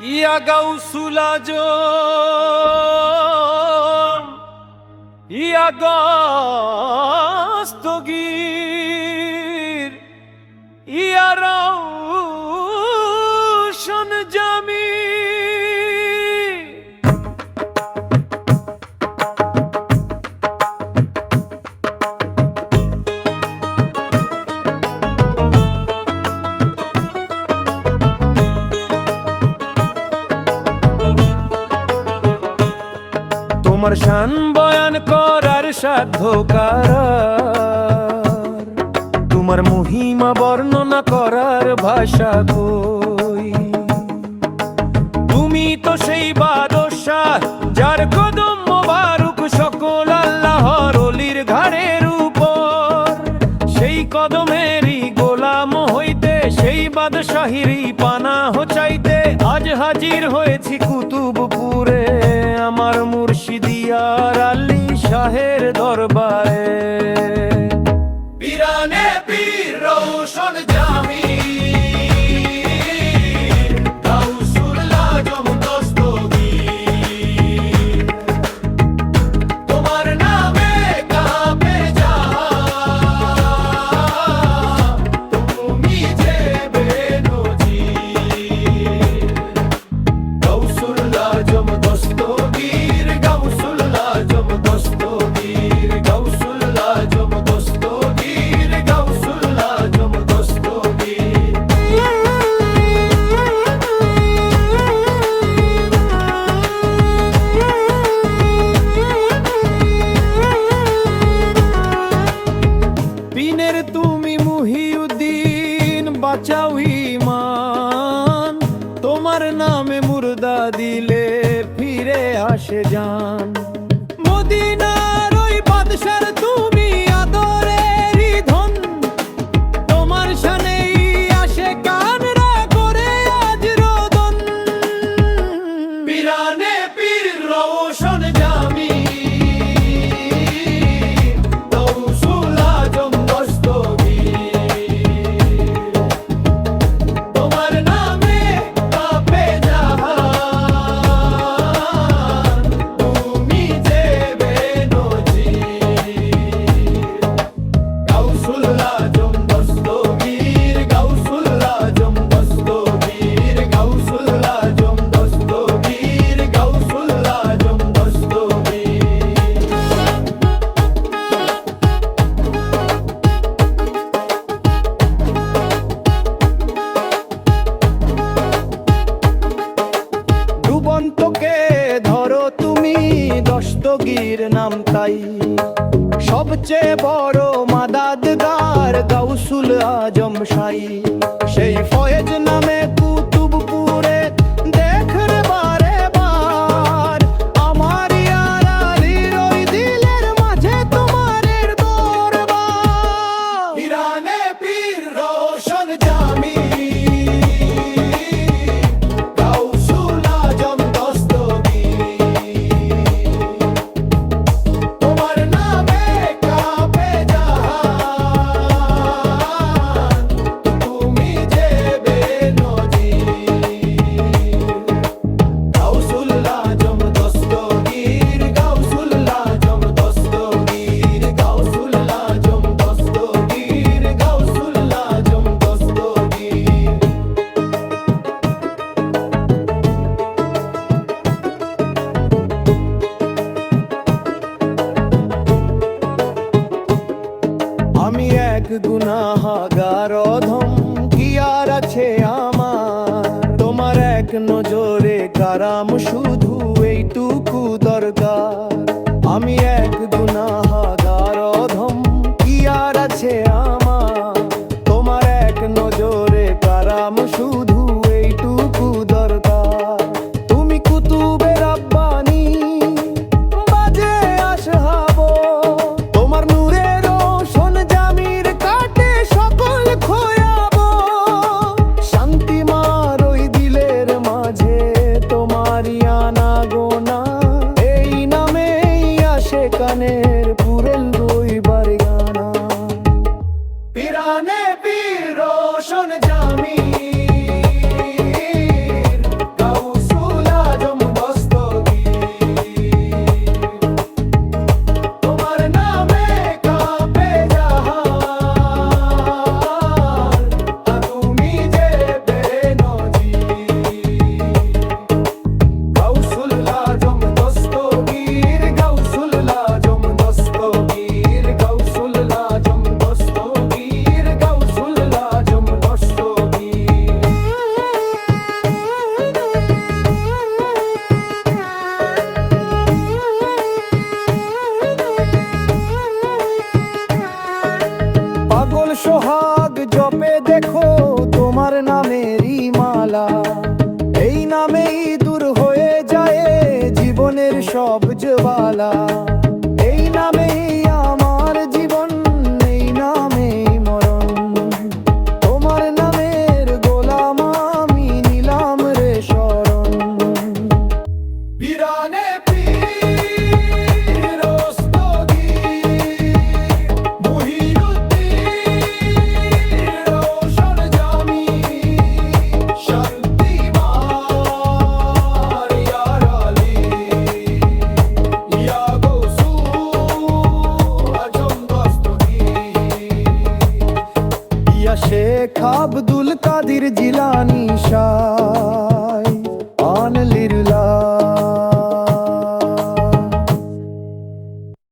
ইয়া গাউসুল আজম ইয়া গাস্তগীর। তোমার শান বয়ান করার সাধ্য কার তোমার মহিমা বর্ণনা করার ভাষা কই? তুমি তো সেই বাদশা যার কদম মোবারক সকল আল্লাহর অলির ঘাড়ের উপর। সেই কদমেরই গোলাম হইতে, সেই বাদশাহিরই পানা হচাইতে আজ হাজির হয়েছি কুতুবপুরে। আমার রশিদিয়ার আলী শাহের দরবারে। পিরানে পীর রৌশন তোমার নামে মুর্দা দিলে ফিরে আসে যান পেলাম তাই। সবচেয়ে বড় মাদাদার গাউসুল আজম সাই সেই ফয়েজ নামে গুনাহাগার ধমকি আর আছে আমার? তোমার এক নজরে কারাম সুদ রোশন জামি জবালা শেখ আব্দুল কাদির জিলানি শাহ।